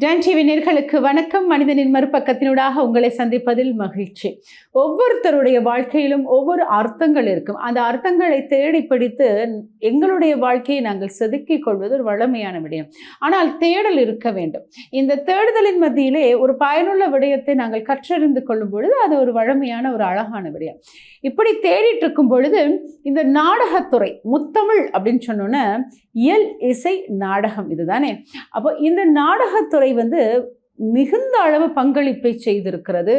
John TV நேர்களுக்கு வணக்கம். மனிதனின் மறுபக்கத்தினூடாக உங்களை சந்திப்பதில் மகிழ்ச்சி. ஒவ்வொருத்தருடைய வாழ்க்கையிலும் ஒவ்வொரு அர்த்தங்கள் இருக்கும். அந்த அர்த்தங்களை தேடி பிடித்து எங்களுடைய வாழ்க்கையை நாங்கள் செதுக்கிக் கொள்வது ஒரு வளமையான விடயம். ஆனால் தேடல் இருக்க வேண்டும். இந்த தேடுதலின் மத்தியிலே ஒரு பயனுள்ள விடயத்தை நாங்கள் கற்றறிந்து கொள்ளும் பொழுது அது ஒரு வழமையான ஒரு அழகான விடயம். இப்படி தேடிட்டு இருக்கும் பொழுது இந்த நாடகத்துறை முத்தமிழ் அப்படின்னு சொன்னோன்னே இயல் இசை நாடகம் இதுதானே? அப்போ இந்த நாடகத்துறை வந்து மிகுந்த அளவு பங்களிப்பை செய்திருக்கிறது.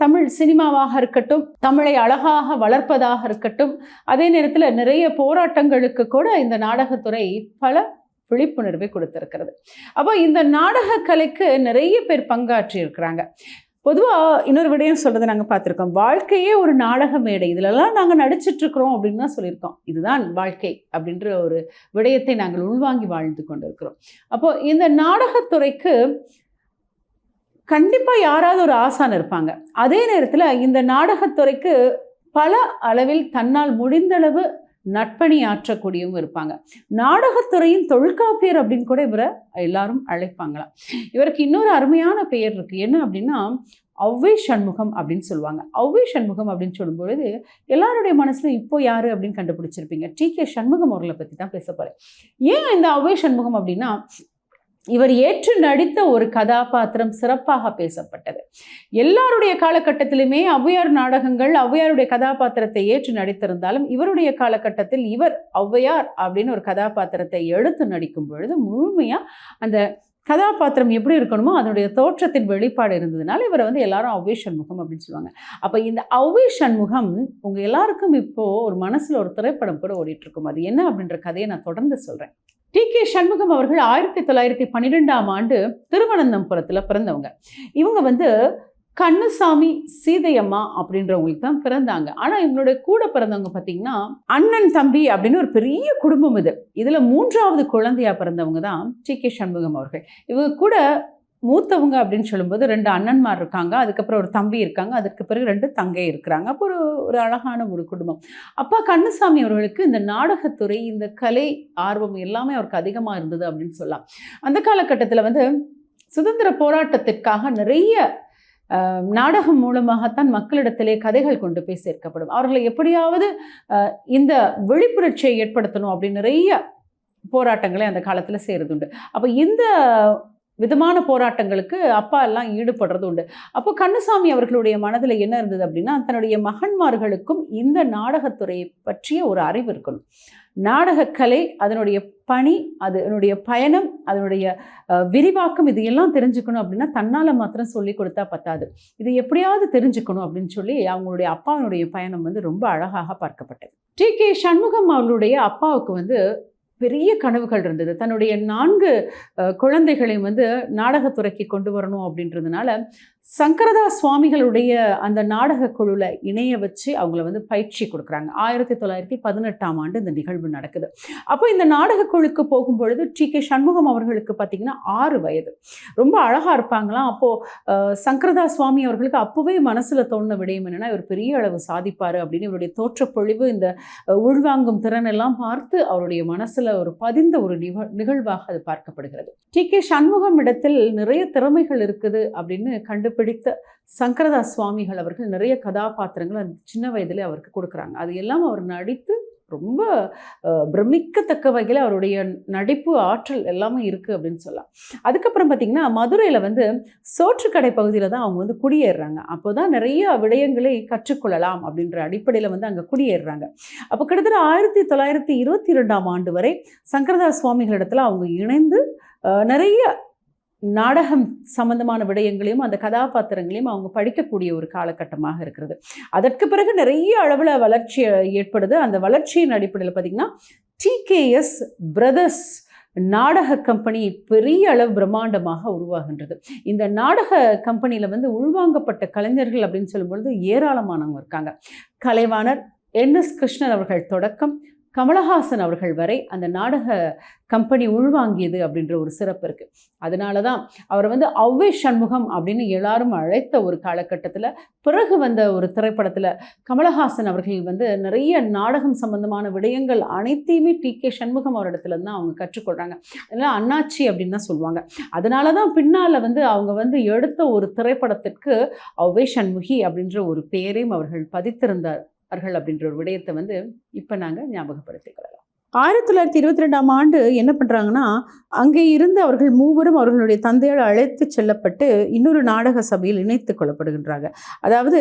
தமிழ் சினிமாவாக இருக்கட்டும் தமிழை அழகாக வளர்ப்பதாக இருக்கட்டும் அதே நேரத்தில் நிறைய போராட்டங்களுக்கு கூட இந்த நாடகத்துறை பல விழிப்புணர்வை கொடுத்திருக்கிறது. அப்போ இந்த நாடக கலைக்கு நிறைய பேர் பங்காற்றி இருக்கிறாங்க பொதுவாக இன்னொரு விடயம் சொல்கிறத நாங்கள் பார்த்துருக்கோம். வாழ்க்கையே ஒரு நாடக மேடை. இதிலெல்லாம் நாங்கள் நடிச்சிட்ருக்குறோம் அப்படின்னு தான் சொல்லியிருக்கோம். இதுதான் வாழ்க்கை அப்படின்ற ஒரு விடயத்தை நாங்கள் உள்வாங்கி வாழ்ந்து கொண்டிருக்கிறோம். அப்போது இந்த நாடகத்துறைக்கு கண்டிப்பாக யாராவது ஒரு ஆசான் இருப்பாங்க. அதே நேரத்தில் இந்த நாடகத்துறைக்கு பல அளவில் தன்னால் முடிந்தளவு நட்பணி ஆற்றக்கூடியவங்க இருப்பாங்க. நாடகத்துறையின் தொல்காப்பியர் அப்படின்னு கூட இவரை எல்லாரும் அழைப்பாங்களாம். இவருக்கு இன்னொரு அருமையான பெயர் இருக்குது என்ன அப்படின்னா ஔவை சண்முகம் அப்படின்னு சொல்லுவாங்க. ஔவை சண்முகம் அப்படின்னு சொல்லும்பொழுது எல்லாருடைய மனசில் இப்போ யார் அப்படின்னு கண்டுபிடிச்சிருப்பீங்க. டி கே சண்முகம் அவர்களை பற்றி தான் பேச போகிறேன் ஏன் இந்த ஔவை சண்முகம் அப்படின்னா இவர் ஏற்று நடித்த ஒரு கதாபாத்திரம் சிறப்பாக பேசப்பட்டது. எல்லாருடைய காலகட்டத்திலுமே ஔவையார் நாடகங்கள் ஔவையாருடைய கதாபாத்திரத்தை ஏற்று நடித்திருந்தாலும் இவருடைய காலகட்டத்தில் இவர் ஔவையார் அப்படின்னு ஒரு கதாபாத்திரத்தை எடுத்து நடிக்கும் பொழுது முழுமையாக அந்த கதாபாத்திரம் எப்படி இருக்கணுமோ அதனுடைய தோற்றத்தின் வெளிப்பாடு இருந்ததுனால இவரை வந்து எல்லாரும் ஔவை சண்முகம் அப்படின்னு சொல்லுவாங்க. அப்போ இந்த ஔவை சண்முகம் உங்கள் எல்லாருக்கும் இப்போது ஒரு மனசில் ஒரு திரைப்படம் கூட ஓடிட்டுருக்கும் அது என்ன அப்படின்ற கதையை நான் தொடர்ந்து சொல்கிறேன் டி. கே. சண்முகம் அவர்கள் ஆயிரத்தி தொள்ளாயிரத்தி பன்னிரெண்டாம் ஆண்டு திருவனந்தபுரத்தில் பிறந்தவங்க. இவங்க வந்து கண்ணுசாமி சீதையம்மா அப்படின்றவங்களுக்கு தான் பிறந்தாங்க. ஆனால் இவங்களுடைய கூட பிறந்தவங்க பார்த்தீங்கன்னா அண்ணன் தம்பி அப்படின்னு ஒரு பெரிய குடும்பம் இது. இதில் மூன்றாவது குழந்தையா பிறந்தவங்க தான் டி. கே. சண்முகம் அவர்கள். இவங்க கூட மூத்தவங்க அப்படின்னு சொல்லும்போது ரெண்டு அண்ணன்மார் இருக்காங்க அதுக்கப்புறம் ஒரு தம்பி இருக்காங்க அதுக்கு பிறகு ரெண்டு தங்கை இருக்கிறாங்க. அப்போ ஒரு ஒரு அழகான ஒரு குடும்பம். அப்பா கண்ணசாமி அவர்களுக்கு இந்த நாடகத்துறை இந்த கலை ஆர்வம் எல்லாமே அவருக்கு அதிகமாக இருந்தது அப்படின்னு சொல்லலாம். அந்த காலகட்டத்தில் வந்து சுதந்திர போராட்டத்திற்காக நிறைய நாடகம் மூலமாகத்தான் மக்களிடத்திலே கதைகள் கொண்டு போய் சேர்க்கப்படும். அவர்களை எப்படியாவது இந்த விழிப்புணர்ச்சியை ஏற்படுத்தணும் அப்படின்னு நிறைய போராட்டங்களை அந்த காலத்தில் செய்கிறதுண்டு அப்போ இந்த விதமான போராட்டங்களுக்கு அப்பா எல்லாம் ஈடுபடுறது உண்டு. அப்போ கண்ணசாமி அவர்களுடைய மனதில் என்ன இருந்தது அப்படின்னா தன்னுடைய மகன்மார்களுக்கும் இந்த நாடகத்துறையை பற்றிய ஒரு அறிவு இருக்கணும். நாடகக்கலை அதனுடைய பணி அதனுடைய பயணம் அதனுடைய விரிவாக்கம் இது எல்லாம் தெரிஞ்சுக்கணும் அப்படின்னா தன்னால் மாத்திரம் சொல்லி கொடுத்தா பத்தாது. இது எப்படியாவது தெரிஞ்சுக்கணும் அப்படின்னு சொல்லி அவங்களுடைய அப்பாவினுடைய பயணம் வந்து ரொம்ப அழகாக பார்க்கப்பட்டது. டி கே சண்முகம் அவர்களுடைய அப்பாவுக்கு வந்து பெரிய கனவுகள் இருந்தது. தன்னுடைய நான்கு குழந்தைகளையும் வந்து நாடகத்துறைக்கு கொண்டு வரணும் அப்படின்றதுனால சங்கரதா சுவாமிகளுடைய அந்த நாடக குழுவில் இணைய வச்சு அவங்கள வந்து பயிற்சி கொடுக்குறாங்க. ஆயிரத்தி தொள்ளாயிரத்தி பதினெட்டாம் ஆண்டு இந்த நிகழ்வு நடக்குது. அப்போ இந்த நாடக குழுக்கு போகும்பொழுது டி கே சண்முகம் அவர்களுக்கு பார்த்திங்கன்னா ஆறு வயது. ரொம்ப அழகாக இருப்பாங்களாம் அப்போது சங்கரதா சுவாமி அவர்களுக்கு அப்போவே மனசில் தோணுன விடயம் என்னென்னா இவர் பெரிய அளவு சாதிப்பார் அப்படின்னு இவருடைய தோற்றப்பொழிவு இந்த உள்வாங்கும் திறன் எல்லாம் பார்த்து அவருடைய மனசில் ஒரு பதிந்த ஒரு நிகழ்வாக அது பார்க்கப்படுகிறது. டி கே சண்முகம் இடத்தில் நிறைய திறமைகள் இருக்குது அப்படின்னு கண்டு பிடித்த சங்கரதாஸ் சுவாமிகள் அவர்கள் நிறைய கதாபாத்திரங்கள் அந்த சின்ன வயதிலே அவருக்கு கொடுக்குறாங்க. அது எல்லாம் அவர் நடித்து ரொம்ப பிரமிக்கத்தக்க வகையில் அவருடைய நடிப்பு ஆற்றல் எல்லாமே இருக்குது அப்படின்னு சொல்லலாம். அதுக்கப்புறம் பார்த்திங்கன்னா மதுரையில் வந்து சோற்றுக்கடை பகுதியில் தான் அவங்க வந்து குடியேறுறாங்க. அப்போ தான் நிறைய விடயங்களை கற்றுக்கொள்ளலாம் அப்படின்ற அடிப்படையில் வந்து அங்கே குடியேறுறாங்க. அப்போ கிட்டத்தட்ட ஆயிரத்தி தொள்ளாயிரத்தி இருபத்தி ரெண்டாம் ஆண்டு வரை சங்கரதாஸ் சுவாமிகளிடத்தில் அவங்க இணைந்து நிறைய நாடகம் சம்பந்தமான விடயங்களையும் அந்த கதாபாத்திரங்களையும் அவங்க படிக்கக்கூடிய ஒரு காலகட்டமாக இருக்கிறது. அதற்கு பிறகு நிறைய அளவில் வளர்ச்சி ஏற்படுது. அந்த வளர்ச்சியின் அடிப்படையில் பார்த்திங்கன்னா டிகேஎஸ் பிரதர்ஸ் நாடக கம்பெனி பெரிய அளவு பிரம்மாண்டமாக உருவாகின்றது. இந்த நாடக கம்பெனியில் வந்து உள்வாங்கப்பட்ட கலைஞர்கள் அப்படின்னு சொல்லும்பொழுது ஏராளமானவங்க இருக்காங்க. கலைவாணர் என் எஸ் கிருஷ்ணன் அவர்கள் தொடக்கம் கமலஹாசன் அவர்கள் வரை அந்த நாடக கம்பெனி உள்வாங்கியது அப்படின்ற ஒரு சிறப்பு இருக்குது அதனால தான் அவர் வந்து அவ்வே சண்முகம் அப்படின்னு எல்லாரும் அழைத்த ஒரு காலகட்டத்தில் பிறகு வந்த ஒரு திரைப்படத்தில் கமலஹாசன் அவர்கள் வந்து நிறைய நாடகம் சம்பந்தமான விடயங்கள் அனைத்தையுமே டி கே சண்முகம் அவரிடத்துல தான் அவங்க கற்றுக்கொள்கிறாங்க அதனால் அண்ணாச்சி அப்படின்னு தான் சொல்லுவாங்க. அதனால தான் பின்னால் வந்து அவங்க வந்து எடுத்த ஒரு திரைப்படத்திற்கு அவ்வே சண்முகி அப்படின்ற ஒரு பெயரையும் அவர்கள் பதித்திருந்தார். பதித்திருந்தார்கள் அப்படின்ற ஒரு விடயத்தை வந்து இப்போ நாங்கள் ஞாபகப்படுத்திக்கிறோம் ஆயிரத்தி தொள்ளாயிரத்தி இருபத்தி ரெண்டாம் ஆண்டு என்ன பண்ணுறாங்கன்னா அங்கே இருந்து அவர்கள் மூவரும் அவர்களுடைய தந்தையால் அழைத்து செல்லப்பட்டு இன்னொரு நாடக சபையில் இணைத்து கொள்ளப்படுகின்றாங்க. அதாவது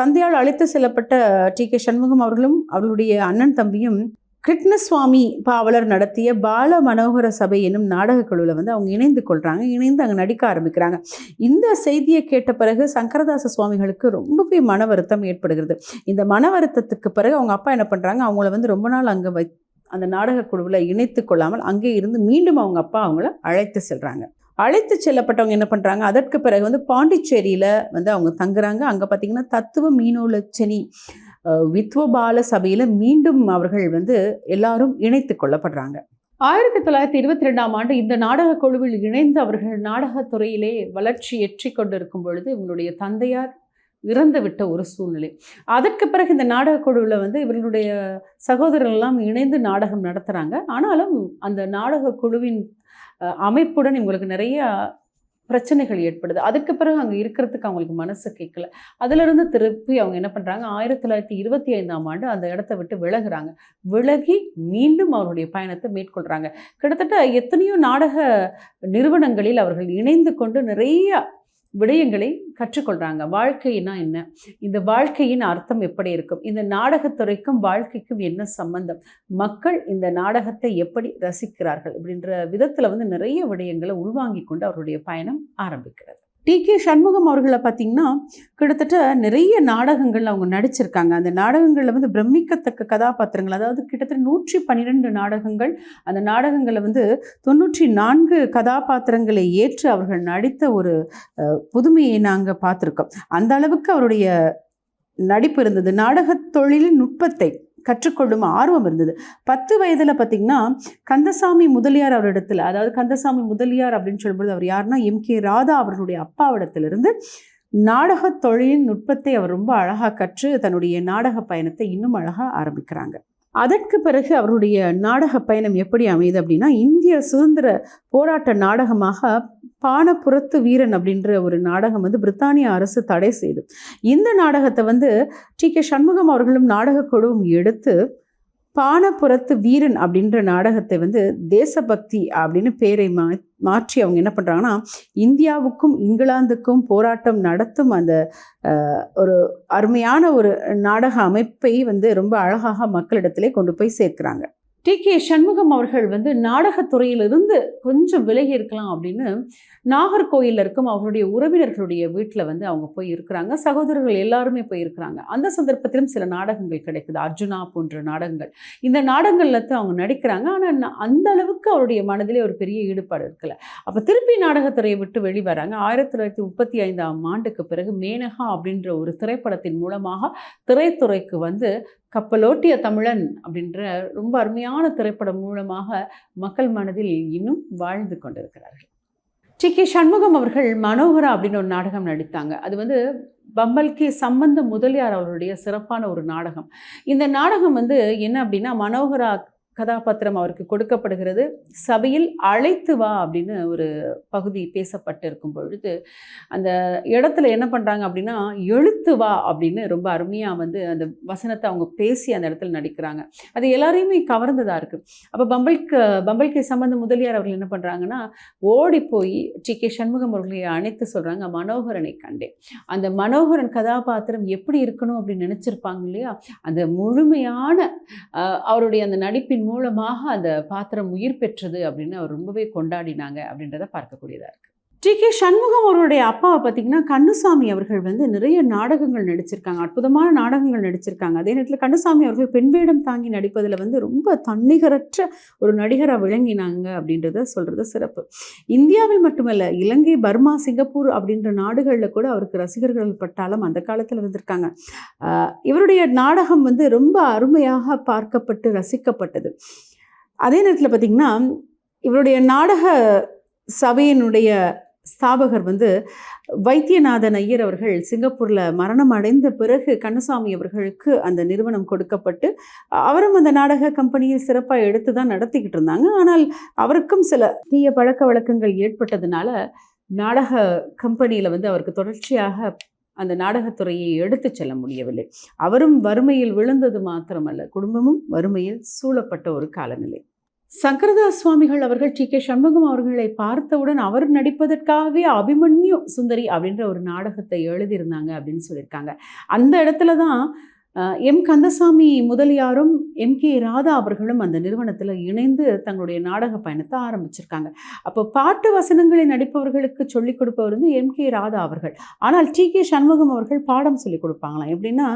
தந்தையால் அழைத்து செல்லப்பட்ட டி கே சண்முகம் அவர்களும் அவர்களுடைய அண்ணன் தம்பியும் கிருஷ்ணசுவாமி பாவலர் நடத்திய பால மனோகர சபை என்னும் நாடக குழுவில் வந்து அவங்க இணைந்து கொள்கிறாங்க இணைந்து அங்கே நடிக்க ஆரம்பிக்கிறாங்க. இந்த செய்தியை கேட்ட பிறகு சங்கரதாச சுவாமிகளுக்கு ரொம்பவே மன வருத்தம் ஏற்படுகிறது. இந்த மன வருத்தத்துக்கு பிறகு அவங்க அப்பா என்ன பண்ணுறாங்க அவங்கள வந்து ரொம்ப நாள் அங்கே வை அந்த நாடக குழுவில் இணைத்து கொள்ளாமல் அங்கே இருந்து மீண்டும் அவங்க அப்பா அவங்கள அழைத்து செல்கிறாங்க அழைத்து செல்லப்பட்டவங்க என்ன பண்ணுறாங்க அதற்கு பிறகு வந்து பாண்டிச்சேரியில் வந்து அவங்க தங்குறாங்க. அங்கே பார்த்தீங்கன்னா தத்துவ மீனோலச்சனி வித்வபால சபையில் மீண்டும் அவர்கள் வந்து எல்லாரும் இணைத்து கொள்ளப்படுறாங்க. ஆயிரத்தி தொள்ளாயிரத்தி இருபத்தி ரெண்டாம் ஆண்டு இந்த நாடக குழுவில் இணைந்து அவர்கள் நாடகத்துறையிலே வளர்ச்சி எற்றி கொண்டிருக்கும் பொழுது இவங்களுடைய தந்தையார் இறந்து விட்ட ஒரு சூழ்நிலை. அதற்கு பிறகு இந்த நாடக குழுவில் வந்து இவர்களுடைய சகோதரர்கள்லாம் இணைந்து நாடகம் நடத்துகிறாங்க ஆனாலும் அந்த நாடக குழுவின் அமைப்புடன் இவங்களுக்கு நிறைய பிரச்சனைகள் ஏற்படுது. அதுக்கு பிறகு அங்கே இருக்கிறதுக்கு அவங்களுக்கு மனசு கேட்கல. அதிலிருந்து திருப்பி அவங்க என்ன பண்ணுறாங்க ஆயிரத்தி தொள்ளாயிரத்தி இருபத்தி ஐந்தாம் ஆண்டு அந்த இடத்த விட்டு விலகுறாங்க. விலகி மீண்டும் அவருடைய பயணத்தை மேற்கொள்கிறாங்க கிட்டத்தட்ட எத்தனையோ நாடக நிறுவனங்களில் அவர்கள் இணைந்து கொண்டு நிறைய விடயங்களை கற்றுக்கொள்கிறாங்க வாழ்க்கைனா என்ன? இந்த வாழ்க்கையின் அர்த்தம் எப்படி இருக்கும்? இந்த நாடகத்துறைக்கும் வாழ்க்கைக்கும் என்ன சம்பந்தம்? மக்கள் இந்த நாடகத்தை எப்படி ரசிக்கிறார்கள்? அப்படின்ற விதத்தில் வந்து நிறைய விடயங்களை உள்வாங்கி கொண்டு அவருடைய பயணம் ஆரம்பிக்கிறது. டி கே சண்முகம் அவர்களை பார்த்தீங்கன்னா கிட்டத்தட்ட நிறைய நாடகங்கள் அவங்க நடிச்சிருக்காங்க. அந்த நாடகங்களில் வந்து பிரமிக்கத்தக்க கதாபாத்திரங்கள் அதாவது கிட்டத்தட்ட நூற்றி பன்னிரெண்டு நாடகங்கள் அந்த நாடகங்களில் வந்து தொண்ணூற்றி நான்கு கதாபாத்திரங்களை ஏற்று அவர்கள் நடித்த ஒரு புதுமையை நாங்கள் பார்த்துருக்கோம். அந்த அளவுக்கு அவருடைய நடிப்பு இருந்தது. நாடகத் தொழிலின் நுட்பத்தை கற்றுக்கொள்ளும் ஆர்வம் இருந்தது. பத்து வயதில் பார்த்திங்கன்னா கந்தசாமி முதலியார் அவரிடத்தில் அதாவது கந்தசாமி முதலியார் அப்படின்னு சொல்லும்போது அவர் யாருன்னா எம். கே. ராதா அவர்களுடைய அப்பாவிடத்திலிருந்து நாடகத் தொழிலின் நுட்பத்தை அவர் ரொம்ப அழகாக கற்று தன்னுடைய நாடக பயணத்தை இன்னும் அழகாக ஆரம்பிக்கிறாங்க. அதற்கு பிறகு அவருடைய நாடக பயணம் எப்படி அமையுது அப்படின்னா இந்திய சுதந்திர போராட்ட நாடகமாக பானப்புறத்து வீரன் அப்படின்ற ஒரு நாடகம் வந்து பிரித்தானிய அரசு தடை செய்து. இந்த நாடகத்தை வந்து டி. கே. சண்முகம் அவர்களும் நாடகக் குழுவும் எடுத்து பானப்புறத்து வீரன் அப்படின்ற நாடகத்தை வந்து தேசபக்தி அப்படின்னு பேரை மா மாற்றி அவங்க என்ன பண்ணுறாங்கன்னா இந்தியாவுக்கும் இங்கிலாந்துக்கும் போராட்டம் நடத்தும் அந்த ஒரு அருமையான ஒரு நாடக அமைப்பை வந்து ரொம்ப அழகாக மக்களிடத்திலே கொண்டு போய் சேர்க்குறாங்க. டி. கே. சண்முகம் அவர்கள் வந்து நாடகத்துறையிலிருந்து கொஞ்சம் விலகி இருக்கலாம் அப்படின்னு நாகர்கோயிலில் இருக்கும் அவருடைய உறவினர்களுடைய வீட்டில் வந்து அவங்க போய் இருக்கிறாங்க சகோதரர்கள் எல்லாருமே போய் இருக்கிறாங்க அந்த சந்தர்ப்பத்திலும் சில நாடகங்கள் கிடைக்குது. அர்ஜுனா போன்ற நாடகங்கள். இந்த நாடகங்களில் தான் அவங்க நடிக்கிறாங்க. ஆனால் அந்த அளவுக்கு அவருடைய மனதிலே ஒரு பெரிய ஈடுபாடு இருக்கல. அப்போ திருப்பி நாடகத்துறையை விட்டு வெளிவராங்க ஆயிரத்தி தொள்ளாயிரத்தி முப்பத்தி ஐந்தாம் ஆண்டுக்கு பிறகு மேனகா அப்படின்ற ஒரு திரைப்படத்தின் மூலமாக திரைத்துறைக்கு வந்து கப்பலோட்டிய தமிழன் அப்படின்ற ரொம்ப அருமையான திரைப்படம் மூலமாக மக்கள் மனதில் இன்னும் வாழ்ந்து கொண்டிருக்கிறார்கள். டி. கே. சண்முகம் அவர்கள் மனோகரா அப்படின்னு ஒரு நாடகம் நடித்தாங்க. அது வந்து பம்பல்கி சம்பந்த முதலியார் அவருடைய சிறப்பான ஒரு நாடகம். இந்த நாடகம் வந்து என்ன அப்படின்னா மனோகரா கதாபாத்திரம் அவருக்கு கொடுக்கப்படுகிறது. சபையில் அழைத்து வா அப்படின்னு ஒரு பகுதி பேசப்பட்டிருக்கும் பொழுது அந்த இடத்துல என்ன பண்ணுறாங்க அப்படின்னா எழுத்து வா அப்படின்னு ரொம்ப அருமையாக வந்து அந்த வசனத்தை அவங்க பேசி அந்த இடத்துல நடிக்கிறாங்க. அது எல்லாரையுமே கவர்ந்ததாக இருக்குது அப்போ பம்பல்க்கு பம்பல்கி சம்பந்த முதலியார் அவர்கள் என்ன பண்ணுறாங்கன்னா ஓடி போய் டி. கே. சண்முகம் அவர்களை அணைத்து சொல்கிறாங்க மனோகரனை கண்டேன். அந்த மனோகரன் கதாபாத்திரம் எப்படி இருக்கணும் அப்படின்னு நினச்சிருப்பாங்க இல்லையா? அந்த முழுமையான அவருடைய அந்த நடிப்பின் மூலமாக அந்த பாத்திரம் உயிர் பெற்றது அப்படின்னு அவர் ரொம்பவே கொண்டாடினாங்க அப்படின்றத பார்க்கக்கூடியதாக இருக்குது ஜி. கே. சண்முகம் அவருடைய அப்பாவை பார்த்தீங்கன்னா கண்ணுசாமி அவர்கள் வந்து நிறைய நாடகங்கள் நடிச்சிருக்காங்க. அற்புதமான நாடகங்கள் நடிச்சிருக்காங்க. அதே நேரத்தில் கண்ணுசாமி அவர்கள் பெண் வேடம் தாங்கி நடிப்பதில் வந்து ரொம்ப தன்னிகரற்ற ஒரு நடிகராக விளங்கினாங்க அப்படின்றத சொல்கிறது சிறப்பு. இந்தியாவில் மட்டுமல்ல இலங்கை பர்மா சிங்கப்பூர் அப்படின்ற நாடுகளில் கூட அவருக்கு ரசிகர்கள் பட்டாலும் அந்த காலத்தில் இருந்திருக்காங்க. இவருடைய நாடகம் வந்து ரொம்ப அருமையாக பார்க்கப்பட்டு ரசிக்கப்பட்டது. அதே நேரத்தில் பார்த்திங்கன்னா இவருடைய நாடக சபையினுடைய ஸ்தாபகர் வந்து வைத்தியநாதன் ஐயர் அவர்கள் சிங்கப்பூரில் மரணம் அடைந்த பிறகு கண்ணசாமி அவர்களுக்கு அந்த நிறுவனம் கொடுக்கப்பட்டு அவரும் அந்த நாடக கம்பெனியை சிறப்பாக எடுத்து தான் நடத்திக்கிட்டு இருந்தாங்க. ஆனால் அவருக்கும் சில தீய பழக்க வழக்கங்கள் ஏற்பட்டதுனால நாடக கம்பெனியில் வந்து அவருக்கு தொடர்ச்சியாக அந்த நாடகத்துறையை எடுத்து செல்ல முடியவில்லை. அவரும் வறுமையில் விழுந்தது மாத்திரமல்ல குடும்பமும் வறுமையில் சூழப்பட்ட ஒரு காலநிலை. சங்கரதாஸ் சுவாமிகள் அவர்கள் டி கே. சண்முகம் அவர்களை பார்த்தவுடன் அவர் நடிப்பதற்காகவே அபிமன்யு சுந்தரி அப்படின்ற ஒரு நாடகத்தை எழுதியிருந்தாங்க அப்படின்னு சொல்லியிருக்காங்க. அந்த இடத்துல தான் எம் கந்தசாமி முதலியாரும் எம் கே ராதா அவர்களும் அந்த நிறுவனத்தில் இணைந்து தங்களுடைய நாடக பயணத்தை ஆரம்பிச்சிருக்காங்க. அப்போ பாட்டு வசனங்களை நடிப்பவர்களுக்கு சொல்லிக் கொடுப்பவர் வந்து எம் கே ராதா அவர்கள். ஆனால் டி கே சண்முகம் அவர்கள் பாடம் சொல்லிக் கொடுப்பாங்களாம். எப்படின்னா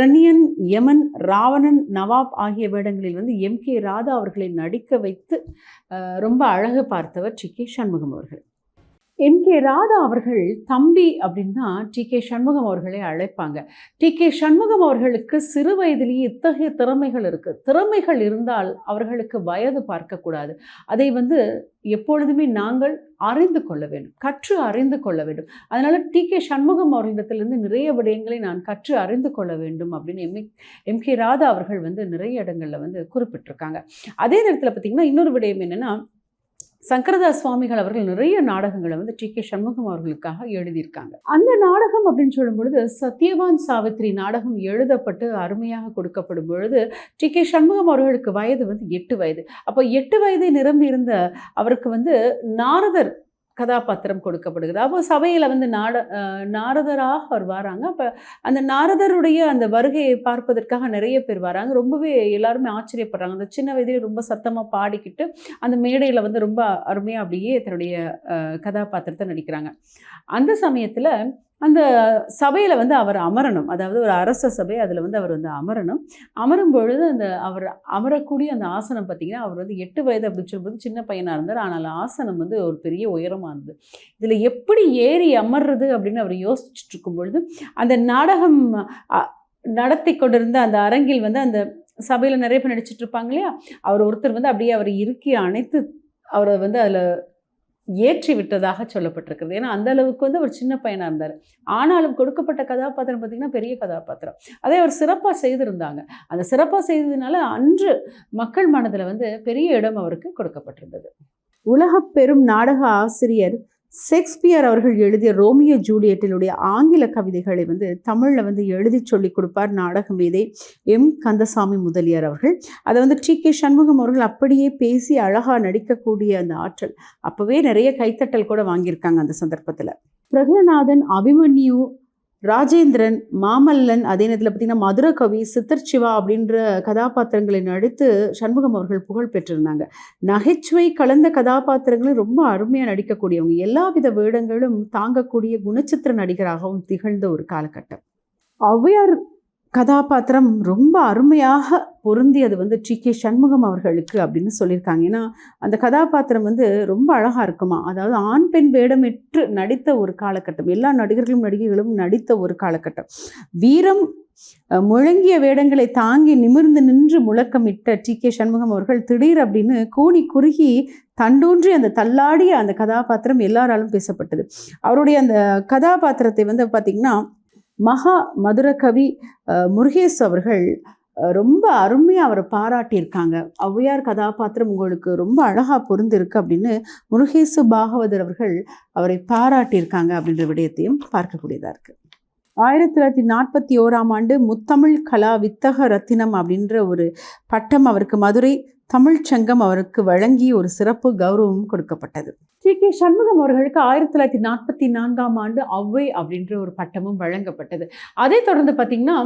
ரணியன் யமன் ராவணன் நவாப் ஆகிய வேடங்களில் வந்து எம் கே ராதா அவர்களை நடிக்க வைத்து ரொம்ப அழகு பார்த்தவர் டி கே சண்முகம் அவர்கள். எம் கே ராதா அவர்கள் தம்பி அப்படின்னு தான் டி கே சண்முகம் அவர்களை அழைப்பாங்க. டி கே சண்முகம் அவர்களுக்கு சிறு வயதிலேயே இத்தகைய திறமைகள் இருக்குது திறமைகள் இருந்தால் அவர்களுக்கு வயது பார்க்கக்கூடாது. அதை வந்து எப்பொழுதுமே நாங்கள் அறிந்து கொள்ள வேண்டும். கற்று அறிந்து கொள்ள வேண்டும். அதனால் டி கே சண்முகம் அவர்களிடத்திலிருந்து நிறைய விடயங்களை நான் கற்று அறிந்து கொள்ள வேண்டும் அப்படின்னு எம் எம் கே ராதா அவர்கள் வந்து நிறைய இடங்களில் வந்து குறிப்பிட்டிருக்காங்க. அதே நேரத்தில் பார்த்திங்கன்னா இன்னொரு விடயம் என்னென்னா சங்கரதாஸ் சுவாமிகள் அவர்கள் நிறைய நாடகங்களை வந்து டி கே சண்முகம் அவர்களுக்காக எழுதியிருக்காங்க. அந்த நாடகம் அப்படின்னு சொல்லும் பொழுது சத்யவான் சாவித்ரி நாடகம் எழுதப்பட்டு அருமையாக கொடுக்கப்படும் பொழுது டி கே சண்முகம் அவர்களுக்கு வயது வந்து எட்டு வயது. அப்போ எட்டு வயதை நிரம்பி இருந்த அவருக்கு வந்து நாரதர் கதாபாத்திரம் கொடுக்கப்படுகிறது. அப்போ சபையில் வந்து நாட நாரதராக அவர் வராங்க. அப்போ அந்த நாரதருடைய அந்த வருகையை பார்ப்பதற்காக நிறைய பேர் வராங்க. ரொம்பவே எல்லாருமே ஆச்சரியப்படுறாங்க. அந்த சின்ன வயதிலே ரொம்ப சத்தமாக பாடிக்கிட்டு அந்த மேடையில் வந்து ரொம்ப அருமையாக அப்படியே தன்னுடைய கதாபாத்திரத்தை நடிக்கிறாங்க. அந்த சமயத்தில் அந்த சபையில் வந்து அவர் அமரணும். அதாவது ஒரு அரச சபை அதில் வந்து அவர் வந்து அமரணும். அமரும் பொழுது அந்த அவர் அமரக்கூடிய அந்த ஆசனம் பார்த்திங்கன்னா அவர் வந்து எட்டு வயது அப்படின்னு சொல்லும்போது சின்ன பையனாக இருந்தார். ஆனால் ஆசனம் வந்து ஒரு பெரிய உயரமாக இருந்தது. இதில் எப்படி ஏறி அமர்றது அப்படின்னு அவர் யோசிச்சுட்டு இருக்கும் பொழுது அந்த நாடகம் நடத்தி கொண்டிருந்த அந்த அரங்கில் வந்து அந்த சபையில் நிறைய பேர் நடிச்சிட்டு இருப்பாங்க இல்லையா? அவர் ஒருத்தர் வந்து அப்படியே அவர் இருக்கி அனைத்து அவரை வந்து அதில் ஏற்றி விட்டதாக சொல்லப்பட்டிருக்கிறது. ஏன்னா அந்த அளவுக்கு வந்து அவர் சின்ன பையனாக இருந்தார். ஆனாலும் கொடுக்கப்பட்ட கதாபாத்திரம் பார்த்திங்கன்னா பெரிய கதாபாத்திரம். அதே அவர் சிறப்பாக செய்திருந்தாங்க. அந்த சிறப்பாக செய்ததுனால அன்று மக்கள் மனதில் வந்து பெரிய இடம் அவருக்கு கொடுக்கப்பட்டிருந்தது. உலகப் பெரும் நாடக ஆசிரியர் ஷேக்ஸ்பியர் அவர்கள் எழுதிய ரோமியோ ஜூலியட்டினுடைய ஆங்கில கவிதைகளை வந்து தமிழில் வந்து எழுதி சொல்லி கொடுப்பார் நாடக மேதை எம். கந்தசாமி முதலியார் அவர்கள். அதை வந்து டி. கே. சண்முகம் அவர்கள் அப்படியே பேசி அழகாக நடிக்கக்கூடிய அந்த ஆற்றல். அப்போவே நிறைய கைத்தட்டல் கூட வாங்கியிருக்காங்க அந்த சந்தர்ப்பத்தில். பிரகலநாதன் அபிமன்யு ராஜேந்திரன் மாமல்லன் அதே நேரத்தில் பார்த்தீங்கன்னா மதுரகவி சித்தர் சிவா அப்படின்ற கதாபாத்திரங்களை நடித்து சண்முகம் அவர்கள் புகழ் பெற்றிருந்தாங்க. நகைச்சுவை கலந்த கதாபாத்திரங்களும் ரொம்ப அருமையாக நடிக்கக்கூடியவங்க. எல்லாவித வேடங்களும் தாங்கக்கூடிய குணச்சித்திர நடிகராகவும் திகழ்ந்த ஒரு காலகட்டம். ஔவையார் கதாபாத்திரம் ரொம்ப அருமையாக பொருந்தியது வந்து டி கே சண்முகம் அவர்களுக்கு அப்படின்னு சொல்லியிருக்காங்க. ஏன்னா அந்த கதாபாத்திரம் வந்து ரொம்ப அழகாக இருக்குமா? அதாவது ஆண் பெண் வேடமிட்டு நடித்த ஒரு காலகட்டம். எல்லா நடிகர்களும் நடிகைகளும் நடித்த ஒரு காலகட்டம். வீரம் முழங்கிய வேடங்களை தாங்கி நிமிர்ந்து நின்று முழக்கமிட்ட டி கே சண்முகம் அவர்கள் திடீர் அப்படின்னு கூனி குறுகி தண்டூன்றி அந்த தள்ளாடிய அந்த கதாபாத்திரம் எல்லாராலும் பேசப்பட்டது. அவருடைய அந்த கதாபாத்திரத்தை வந்து பார்த்திங்கன்னா மகா மதுரகவி முருகேஷ் அவர்கள் ரொம்ப அருமையாக அவரை பாராட்டியிருக்காங்க. ஔவையார் கதாபாத்திரம் உங்களுக்கு ரொம்ப அழகாக பொருந்திருக்கு அப்படின்னு முருகேசு பாகவதர் அவர்கள் அவரை பாராட்டியிருக்காங்க அப்படின்ற விடயத்தையும் பார்க்கக்கூடியதாக இருக்குது ஆயிரத்தி தொள்ளாயிரத்தி நாற்பத்தி ஓராம் ஆண்டு முத்தமிழ் கலா வித்தக ரத்தினம் அப்படின்ற ஒரு பட்டம் அவருக்கு மதுரை தமிழ்ச்சங்கம் அவருக்கு வழங்கி ஒரு சிறப்பு கௌரவம் கொடுக்கப்பட்டது. டி கே சண்முகம் அவர்களுக்கு ஆயிரத்தி தொள்ளாயிரத்தி நாற்பத்தி நான்காம் ஆண்டு அவ்வை அப்படின்ற ஒரு பட்டமும் வழங்கப்பட்டது. அதை தொடர்ந்து பார்த்தீங்கன்னா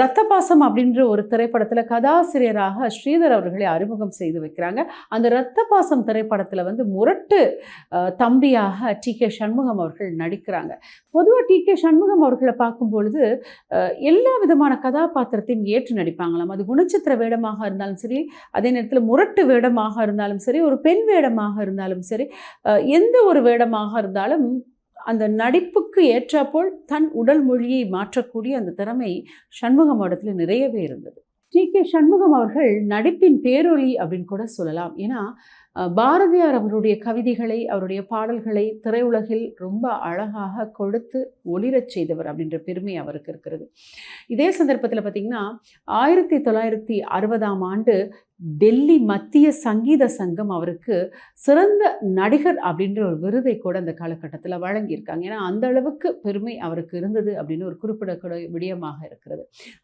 ரத்தபாசம் அப்படின்ற ஒரு திரைப்படத்தில் கதாசிரியராக ஸ்ரீதர் அவர்களை அறிமுகம் செய்து வைக்கிறாங்க. அந்த ரத்தபாசம் திரைப்படத்தில் வந்து முரட்டு தம்பியாக டி கே சண்முகம் அவர்கள் நடிக்கிறாங்க. பொதுவாக டி கே சண்முகம் அவர்களை பார்க்கும் பொழுது எல்லா விதமான கதாபாத்திரத்தையும் ஏற்று நடிப்பாங்களாம். அது குணச்சித்திர வேடமாக இருந்தாலும் சரி அதே நேரத்தில் முரட்டு வேடமாக இருந்தாலும் சரி ஒரு பெண் வேடமாக இருந்தாலும் சரி எந்த ஒரு வேடமாக இருந்தாலும் அந்த நடிப்புக்கு ஏற்றாற்போல் தன் உடல் மொழியை மாற்றக்கூடிய அந்த திறமை சண்முகம் இடத்துல நிறையவே இருந்தது. D K. சண்முகம் அவர்கள் நடிப்பின் பேரொலி அப்படின்னு கூட சொல்லலாம். ஏன்னா பாரதியார் அவருடைய கவிதைகளை அவருடைய பாடல்களை திரையுலகில் ரொம்ப அழகாக கொடுத்து ஒளிரச் செய்தவர் அப்படின்ற பெருமை அவருக்கு இருக்கிறது. இதே சந்தர்ப்பத்தில் பார்த்திங்கன்னா ஆயிரத்தி தொள்ளாயிரத்தி அறுபதாம் ஆண்டு டெல்லி மத்திய சங்கீத சங்கம் அவருக்கு சிறந்த நடிகர் அப்படின்ற ஒரு விருதை கூட அந்த காலகட்டத்தில் வழங்கியிருக்காங்க. ஏன்னா அந்த அளவுக்கு பெருமை அவருக்கு இருந்தது அப்படின்னு ஒரு குறிப்பிடக்கூடிய விடயமாக இருக்கிறது.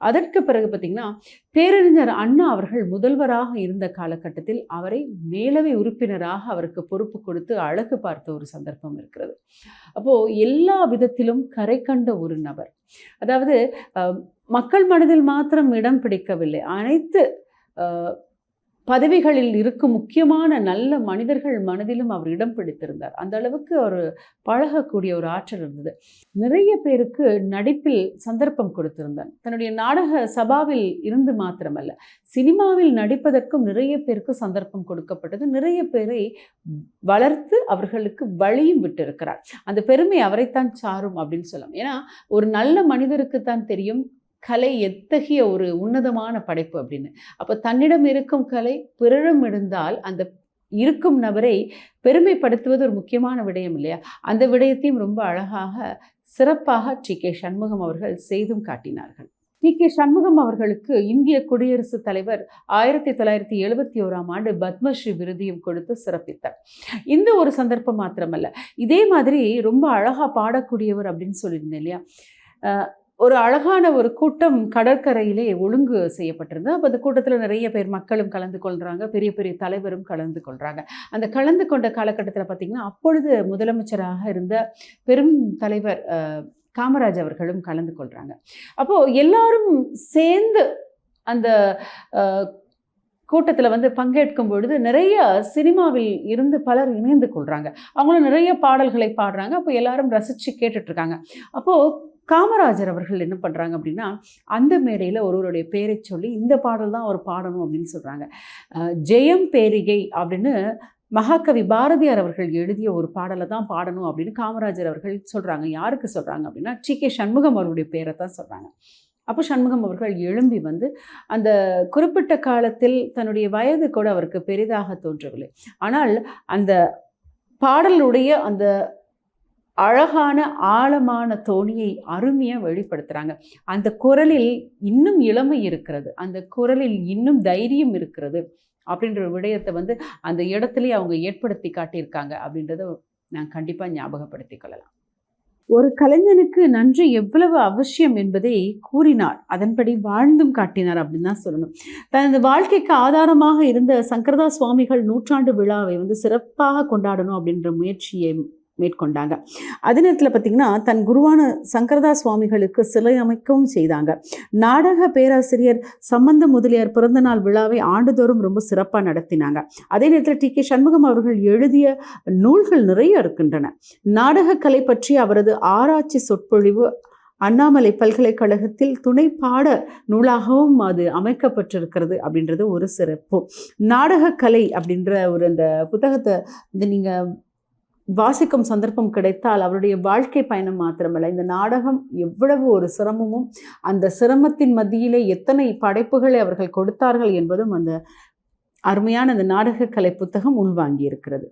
அதற்கு பிறகு பார்த்திங்கன்னா பேரறிஞர் அண்ணா அவர்கள் முதல்வராக இருந்த காலகட்டத்தில் அவரை மேலவை உறுப்பினராக அவருக்கு பொறுப்பு கொடுத்து அழகு பார்த்த ஒரு சந்தர்ப்பம் இருக்கிறது. அப்போது எல்லா விதத்திலும் கரை கண்ட ஒரு நபர். அதாவது மக்கள் மனதில் மாத்திரம் இடம் பிடிக்கவில்லை. அனைத்து பதவிகளில் இருக்கும் முக்கியமான நல்ல மனிதர்கள் மனதிலும் அவர் இடம் பிடித்திருந்தார். அந்த அளவுக்கு அவர் பழகக்கூடிய ஒரு ஆற்றல் இருந்தது. நிறைய பேருக்கு நடிப்பில் சந்தர்ப்பம் கொடுத்திருந்தார். தன்னுடைய நாடக சபாவில் இருந்து மாத்திரமல்ல சினிமாவில் நடிப்பதற்கும் நிறைய பேருக்கு சந்தர்ப்பம் கொடுக்கப்பட்டது. நிறைய பேரை வளர்த்து அவர்களுக்கு வழியும் விட்டிருக்கிறார். அந்த பெருமை அவரைத்தான் சாரும் அப்படின்னு சொல்லலாம். ஏன்னா ஒரு நல்ல மனிதருக்கு தான் தெரியும். கலை எத்தகைய ஒரு உன்னதமான படைப்பு அப்படின்னு. அப்போ தன்னிடம் இருக்கும் கலை பிறரும் இருந்தால் அந்த இருக்கும் நபரை பெருமைப்படுத்துவது ஒரு முக்கியமான விடயம் இல்லையா? அந்த விடயத்தையும் ரொம்ப அழகாக சிறப்பாக டி. கே. சண்முகம் அவர்கள் செய்தும் காட்டினார்கள். டி. கே. சண்முகம் அவர்களுக்கு இந்திய குடியரசுத் தலைவர் ஆயிரத்தி தொள்ளாயிரத்தி எழுபத்தி ஓராம் ஆண்டு பத்மஸ்ரீ விருதியும் கொடுத்து சிறப்பித்தார். இந்த ஒரு சந்தர்ப்பம் மாத்திரமல்ல. இதே மாதிரி ரொம்ப அழகாக பாடக்கூடியவர் அப்படின்னு சொல்லியிருந்தேன் இல்லையா? ஒரு அழகான ஒரு கூட்டம் கடற்கரையிலே ஒழுங்கு செய்யப்பட்டிருந்தது. அப்போ அந்த கூட்டத்தில் நிறைய பேர் மக்களும் கலந்து கொள்கிறாங்க பெரிய பெரிய தலைவரும் கலந்து கொள்கிறாங்க அந்த கலந்து கொண்ட காலகட்டத்தில் பார்த்திங்கன்னா அப்பொழுது முதலமைச்சராக இருந்த பெரும் தலைவர் காமராஜ் அவர்களும் கலந்து கொள்கிறாங்க அப்போது எல்லாரும் சேர்ந்து அந்த கூட்டத்தில் வந்து பங்கேற்கும் பொழுது நிறைய சினிமாவில் இருந்து பலர் இணைந்து கொள்கிறாங்க அவங்களும் நிறைய பாடல்களை பாடுறாங்க. அப்போ எல்லாரும் ரசித்து கேட்டுட்ருக்காங்க அப்போது காமராஜர் அவர்கள் என்ன பண்ணுறாங்க அப்படின்னா அந்த மேடையில் ஒருவருடைய பேரை சொல்லி இந்த பாடல் தான் அவர் பாடணும் அப்படின்னு சொல்கிறாங்க ஜெயம் பேரிகை அப்படின்னு மகாகவி பாரதியார் அவர்கள் எழுதிய ஒரு பாடலை தான் பாடணும் அப்படின்னு காமராஜர் அவர்கள் சொல்கிறாங்க யாருக்கு சொல்கிறாங்க அப்படின்னா டி கே. சண்முகம் அவருடைய பேரை தான் சொல்கிறாங்க அப்போ சண்முகம் அவர்கள் எழும்பி வந்து அந்த குறிப்பிட்ட காலத்தில் தன்னுடைய வயது கூட அவருக்கு பெரிதாக தோன்றவில்லை. ஆனால் அந்த பாடலுடைய அந்த அழகான ஆழமான தோணியை அருமையாக வெளிப்படுத்துகிறாங்க அந்த குரலில் இன்னும் இளமை இருக்கிறது. அந்த குரலில் இன்னும் தைரியம் இருக்கிறது அப்படின்ற ஒரு விடயத்தை வந்து அந்த இடத்துலையே அவங்க ஏற்படுத்தி காட்டியிருக்காங்க அப்படின்றத நான் கண்டிப்பாக ஞாபகப்படுத்தி கொள்ளலாம். ஒரு கலைஞனுக்கு நன்றி எவ்வளவு அவசியம் என்பதை கூறினார் அதன்படி வாழ்ந்தும் காட்டினார் அப்படின்னு தான் சொல்லணும். தனது வாழ்க்கைக்கு ஆதாரமாக இருந்த சங்கரதா சுவாமிகள் நூற்றாண்டு விழாவை வந்து சிறப்பாக கொண்டாடணும் அப்படின்ற முயற்சியை மேற்கொண்டாங்க. அதே நேரத்தில் பார்த்திங்கன்னா தன் குருவான சங்கரதா சுவாமிகளுக்கு சிலை அமைக்கவும் செய்தாங்க. நாடக பேராசிரியர் சம்பந்த முதலியார் பிறந்தநாள் விழாவை ஆண்டுதோறும் ரொம்ப சிறப்பாக நடத்தினாங்க. அதே நேரத்தில் டி கே சண்முகம் அவர்கள் எழுதிய நூல்கள் நிறைய இருக்கின்றன. நாடகக்கலை பற்றி அவரது ஆராய்ச்சி சொற்பொழிவு அண்ணாமலை பல்கலைக்கழகத்தில் துணை பாட நூலாகவும் அது அமைக்கப்பட்டிருக்கிறது அப்படின்றது ஒரு சிறப்பு. நாடகக்கலை அப்படின்ற ஒரு அந்த புத்தகத்தை இந்த நீங்கள் வாசிக்கும் சந்தர்ப்பம் கிடைத்தால் அவருடைய வாழ்க்கை பயணம் மாத்திரமல்ல. இந்த நாடகம் எவ்வளவு ஒரு சிரமமும் அந்த சிரமத்தின் மத்தியிலே எத்தனை படைப்புகளை அவர்கள் கொடுத்தார்கள் என்பதும் அந்த அருமையான அந்த நாடகக்கலை புத்தகம் உள்வாங்கி இருக்கிறது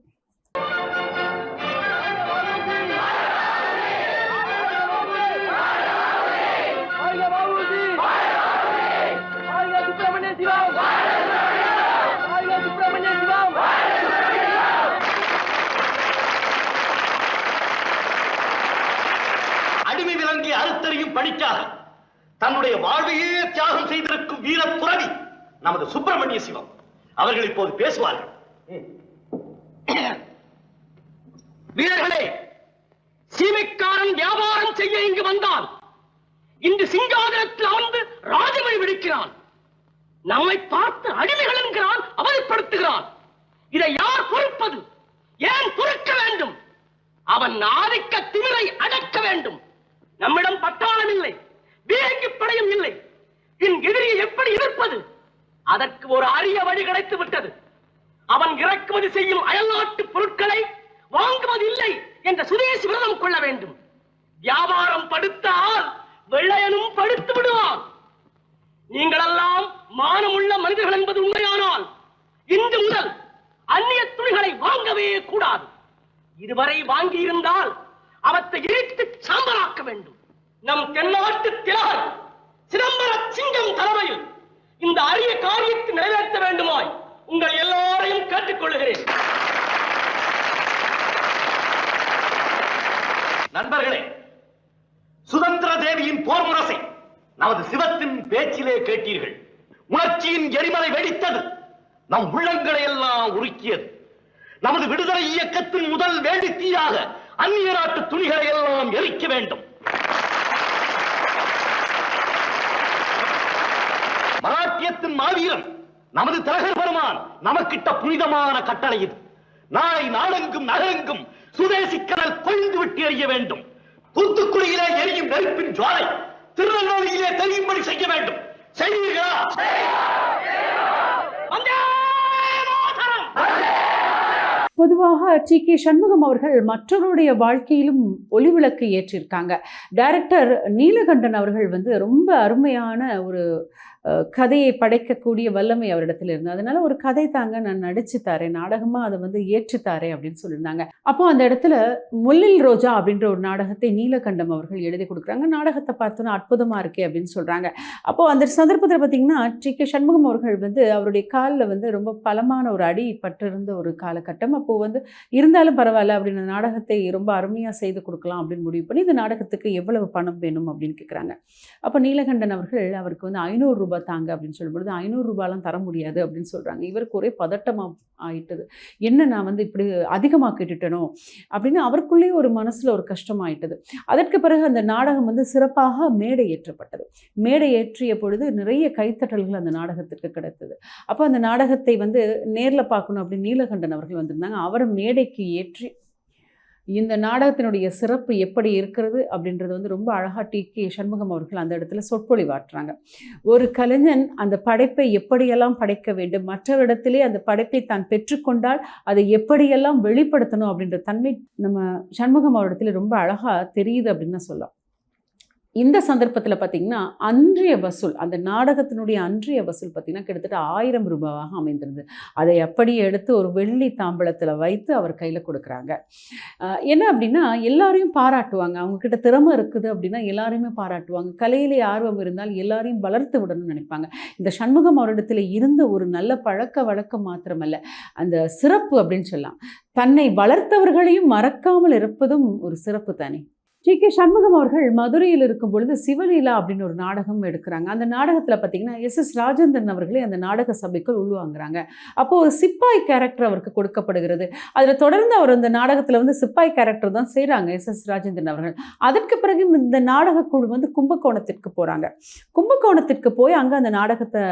பணிக்காக தன்னுடைய வாழ்வையே தியாகம் செய்திருக்கும் வீர துறவி நமது சுப்பிரமணிய சிவம் அவர்கள் இப்போது பேசுவார்கள். வீரர்களே சீமைக்காரன் வியாபாரம் செய்ய இங்கு வந்தான். இன்று சிங்காதனத்தில் அமர்ந்து ராஜவை விடுக்கிறான். நம்மை பார்த்து அடிமைகள் என்கிறான் அவதிப்படுத்துகிறான். இதை யார் பொறுப்பது? ஏன் பொறுக்க வேண்டும்? அவன் ஆதிக்க திமிரை அடக்க வேண்டும். நம்மிடம் பட்டாளம் இல்லை வேங்கி படையும் இல்லை. என் எதிரியை எப்படி எதிர்ப்பது? அதற்கு ஒரு அரிய வழி கிடைத்து விட்டது. அவன் இறக்குமதி செய்யும் அயல்நாட்டு பொருட்களை வாங்குவதில்லை என்ற சுதேசி விரதம் கொள்ள வேண்டும். வியாபாரம் படுத்தால் வெள்ளையனும் படுத்து விடுவான். நீங்களெல்லாம் மானமுள்ள மனிதர்கள் என்பது உண்மையானால் இன்று முதல் அந்நிய துணிகளை வாங்கவே கூடாது. இதுவரை வாங்கியிருந்தால் அவற்றை இழைத்து சாம்பலாக்க வேண்டும். நம் தென்னாட்டு திலகர் சிதம்பர சிங்கம் தலைமையில் இந்த அரிய காரியத்தை நிறைவேற்ற வேண்டுமாய் உங்கள் எல்லாரையும் கேட்டுக்கொள்கிறேன். நண்பர்களே சுதந்திர தேவியின் போர் முரசை நமது சிவத்தின் பேச்சிலே கேட்டீர்கள். உணர்ச்சியின் எரிமலை வெடித்தது. நம் உள்ளங்களை எல்லாம் உருக்கியது. நமது விடுதலை இயக்கத்தின் முதல் வேண்டித்தீயாக அந்நிய நாட்டு துணிகளை எல்லாம் எரிக்க வேண்டும். மராட்டியத்தின் மாவீரன் நமது திலகர் பெருமான் நமக்கிட்ட புனிதமான கட்டளை இது. நாளை நாடெங்கும் நகரெங்கும் சுதேசி கடல் கொழுந்து விட்டு எறிய வேண்டும். தூத்துக்குடியிலே எரியும் நெருப்பின் ஜுவாலை திருநெல்வேலியிலே தெரியும்படி செய்ய வேண்டும். செய்வீர்களா வந்தே மாதரம்! பொதுவாக டி கே சண்முகம் அவர்கள் மற்றவருடைய வாழ்க்கையிலும் ஒளிவிளக்கு ஏற்றிருக்காங்க. டைரக்டர் நீலகண்டன் அவர்கள் வந்து ரொம்ப அருமையான ஒரு கதையை படைக்கக்கூடிய வல்லமை அவரிடத்தில் இருந்தது அதனால ஒரு கதை தாங்க நான் நடிச்சு தரேன். நாடகமாக அதை வந்து ஏற்றுத்தாரே தரேன் அப்படின்னு சொல்லியிருந்தாங்க. அப்போ அந்த இடத்துல முல்லில் ரோஜா அப்படின்ற ஒரு நாடகத்தை நீலகண்டம் அவர்கள் எழுதி கொடுக்குறாங்க. நாடகத்தை பார்த்தோன்னா அற்புதமாக இருக்கே அப்படின்னு சொல்கிறாங்க அப்போ அந்த சந்தர்ப்பத்தில் பார்த்தீங்கன்னா டி. கே. சண்முகம் அவர்கள் வந்து அவருடைய காலில் வந்து ரொம்ப பலமான ஒரு அடி பட்டிருந்த ஒரு காலகட்டம். அப்போ வந்து இருந்தாலும் பரவாயில்ல அப்படின்னு அந்த நாடகத்தை ரொம்ப அருமையாக செய்து கொடுக்கலாம் அப்படின்னு முடிவு பண்ணி இந்த நாடகத்துக்கு எவ்வளவு பணம் வேணும் அப்படின்னு கேட்குறாங்க அப்போ நீலகண்டன் அவர்கள் அவருக்கு வந்து ஐநூறு ரூபாய் தாங்க அப்படின்னு சொல்லும்பொழுது ஐநூறு தர முடியாது அப்படின்னு சொல்கிறாங்க இவருக்கு ஒரே பதட்டமாக ஆயிட்டது. என்ன நான் வந்து இப்படி அதிகமாக கேட்டுட்டனோ? அப்படின்னு அவருக்குள்ளேயே ஒரு மனசில் ஒரு கஷ்டமாயிட்டது. அதற்கு பிறகு அந்த நாடகம் வந்து சிறப்பாக மேடை ஏற்றப்பட்டது. மேடை ஏற்றிய பொழுது நிறைய கைத்தட்டல்கள் அந்த நாடகத்திற்கு கிடைத்தது. அப்போ அந்த நாடகத்தை வந்து நேரில் பார்க்கணும் அப்படின்னு நீலகண்டன் அவர்கள் வந்திருந்தாங்க. அவரை மேடைக்கு ஏற்றி இந்த நாடகத்தினுடைய சிறப்பு எப்படி இருக்கிறது அப்படின்றது வந்து ரொம்ப அழகாக டி கே சண்முகம் அவர்கள் அந்த இடத்துல சொற்பொழிவாற்றுறாங்க ஒரு கலைஞன் அந்த படைப்பை எப்படியெல்லாம் படைக்க வேண்டும்? மற்றவரிடத்திலே அந்த படைப்பை தான் பெற்றுக்கொண்டால் அதை எப்படியெல்லாம் வெளிப்படுத்தணும் அப்படின்ற தன்மை நம்ம சண்முகம் அவரிடத்துல ரொம்ப அழகாக தெரியுது அப்படின்னு தான் சொல்லலாம். இந்த சந்தர்ப்பத்தில் பார்த்தீங்கன்னா அன்றைய வசூல் அந்த நாடகத்தினுடைய அன்றைய வசூல் பார்த்தீங்கன்னா கிட்டத்தட்ட ஆயிரம் ரூபாவாக அமைந்திருந்தது. அதை அப்படியே எடுத்து ஒரு வெள்ளி தாம்பளத்தில் வைத்து அவர் கையில் கொடுக்குறாங்க. என்ன அப்படின்னா எல்லாரையும் பாராட்டுவாங்க. அவங்கக்கிட்ட திறமை இருக்குது அப்படின்னா எல்லாரையுமே பாராட்டுவாங்க. கலையிலே ஆர்வம் இருந்தால் எல்லாரையும் வளர்த்து விடணும்னு நினைப்பாங்க. இந்த சண்முகம் அவரிடத்தில் இருந்த ஒரு நல்ல பழக்க வழக்கம் மாத்திரமல்ல. அந்த சிறப்பு அப்படின்னு சொல்லலாம். தன்னை வளர்த்தவர்களையும் மறக்காமல் இருப்பதும் ஒரு சிறப்பு தானே? ஜி. கே. சண்முகம் அவர்கள் மதுரையில் இருக்கும் பொழுது சிவலீலா அப்படின்னு ஒரு நாடகம் எடுக்கிறாங்க. அந்த நாடகத்தில் பார்த்தீங்கன்னா எஸ். எஸ். ராஜேந்திரன் அவர்களே அந்த நாடக சபைக்குள் உள்வாங்கிறாங்க. அப்போது ஒரு சிப்பாய் கேரக்டர் அவருக்கு கொடுக்கப்படுகிறது. அதில் தொடர்ந்து அவர் அந்த நாடகத்தில் வந்து சிப்பாய் கேரக்டர் தான் செய்கிறாங்க எஸ். எஸ். ராஜேந்திரன் அவர்கள். அதற்கு பிறகு இந்த நாடக குழு வந்து கும்பகோணத்திற்கு போகிறாங்க கும்பகோணத்திற்கு போய் அங்கே அந்த நாடகத்தை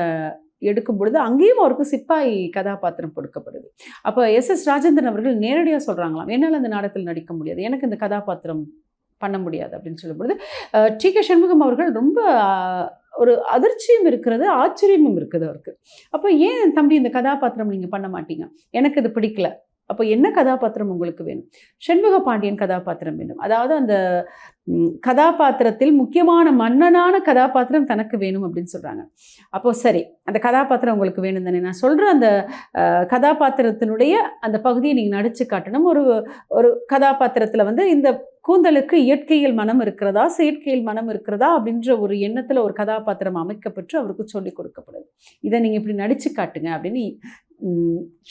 எடுக்கும் பொழுது அங்கேயும் அவருக்கு சிப்பாய் கதாபாத்திரம் கொடுக்கப்படுது. அப்போ எஸ். எஸ். ராஜேந்திரன் அவர்கள் நேரடியாக சொல்கிறாங்களாம் என்னால் அந்த நாடகத்தில் நடிக்க முடியாது. எனக்கு இந்த கதாபாத்திரம் பண்ண முடியாது அப்படின்னு சொல்லும்பொழுது டி. கே. சண்முகம் அவர்கள் ரொம்ப ஒரு அதிர்ச்சியும் இருக்கிறது ஆச்சரியமும் இருக்குது அவருக்கு. அப்போ ஏன் தம்பி இந்த கதாபாத்திரம் நீங்கள் பண்ண மாட்டீங்க? எனக்கு இது பிடிக்கல. அப்போ என்ன கதாபாத்திரம் உங்களுக்கு வேணும்? சண்முக பாண்டியன் கதாபாத்திரம் வேணும். அதாவது அந்த கதாபாத்திரத்தில் முக்கியமான மன்னனான கதாபாத்திரம் தனக்கு வேணும் அப்படின்னு சொல்கிறாங்க அப்போ சரி அந்த கதாபாத்திரம் உங்களுக்கு வேணும் தானே? நான் சொல்கிற அந்த கதாபாத்திரத்தினுடைய அந்த பகுதியை நீங்கள் நடித்து காட்டணும். ஒரு ஒரு கதாபாத்திரத்தில் வந்து இந்த கூந்தலுக்கு இயற்கையில் மனம் இருக்கிறதா செயற்கையில் மனம் இருக்கிறதா அப்படின்ற ஒரு எண்ணத்தில் ஒரு கதாபாத்திரம் அமைக்கப்பட்டு அவருக்கு சொல்லிக் கொடுக்கப்படுது. இதை நீங்கள் இப்படி நடித்து காட்டுங்க அப்படின்னு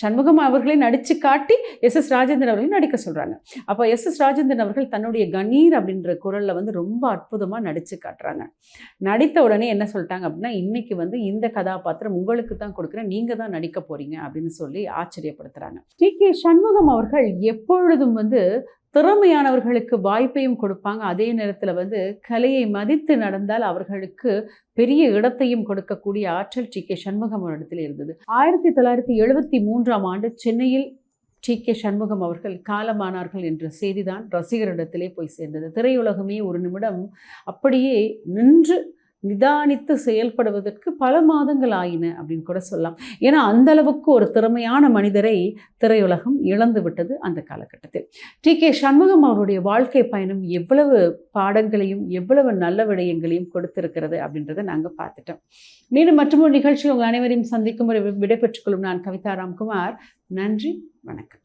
சண்முகம் அவர்களை நடித்து காட்டி எஸ் எஸ் ராஜேந்திரன் அவர்களையும் நடிக்க சொல்கிறாங்க அப்போ எஸ் எஸ் ராஜேந்திரன் அவர்கள் தன்னுடைய கணீர் அப்படின்ற குரலில் வந்து ரொம்ப அற்புதமாக நடித்து காட்டுறாங்க. நடித்த உடனே என்ன சொல்லிட்டாங்க அப்படின்னா இன்றைக்கி வந்து இந்த கதாபாத்திரம் உங்களுக்கு தான் கொடுக்குறேன். நீங்கள் தான் நடிக்க போகிறீங்க அப்படின்னு சொல்லி ஆச்சரியப்படுத்துகிறாங்க டி கே சண்முகம் அவர்கள் எப்பொழுதும் வந்து திறமையானவர்களுக்கு வாய்ப்பையும் கொடுப்பாங்க. அதே நேரத்தில் வந்து கலையை மதித்து நடந்தால் அவர்களுக்கு பெரிய இடத்தையும் கொடுக்கக்கூடிய ஆற்றல் டி. கே. சண்முகம் இடத்துல இருந்தது. ஆயிரத்தி தொள்ளாயிரத்தி எழுபத்தி மூன்றாம் ஆண்டு சென்னையில் டி. கே. சண்முகம் அவர்கள் காலமானார்கள் என்ற செய்திதான் ரசிகரிடத்திலே போய் சேர்ந்தது. திரையுலகமே ஒரு நிமிடம் அப்படியே நின்று நிதானித்து செயல்படுவதற்கு பல மாதங்கள் ஆயின அப்படின்னு கூட சொல்லலாம். ஏன்னா அந்த அளவுக்கு ஒரு திறமையான மனிதரை திரையுலகம் இழந்து விட்டது அந்த காலகட்டத்தில். டி. கே. சண்முகம் அவருடைய வாழ்க்கை பயணம் எவ்வளவு பாடங்களையும் எவ்வளவு நல்ல விடயங்களையும் கொடுத்திருக்கிறது அப்படின்றத நாங்கள் பார்த்துட்டோம். மீண்டும் மற்றொரு நிகழ்ச்சி உங்கள் அனைவரையும் சந்திக்கும் ஒரு விடைபெற்றுக் கொள்ளும் நான் கவிதா ராம்குமார். நன்றி வணக்கம்.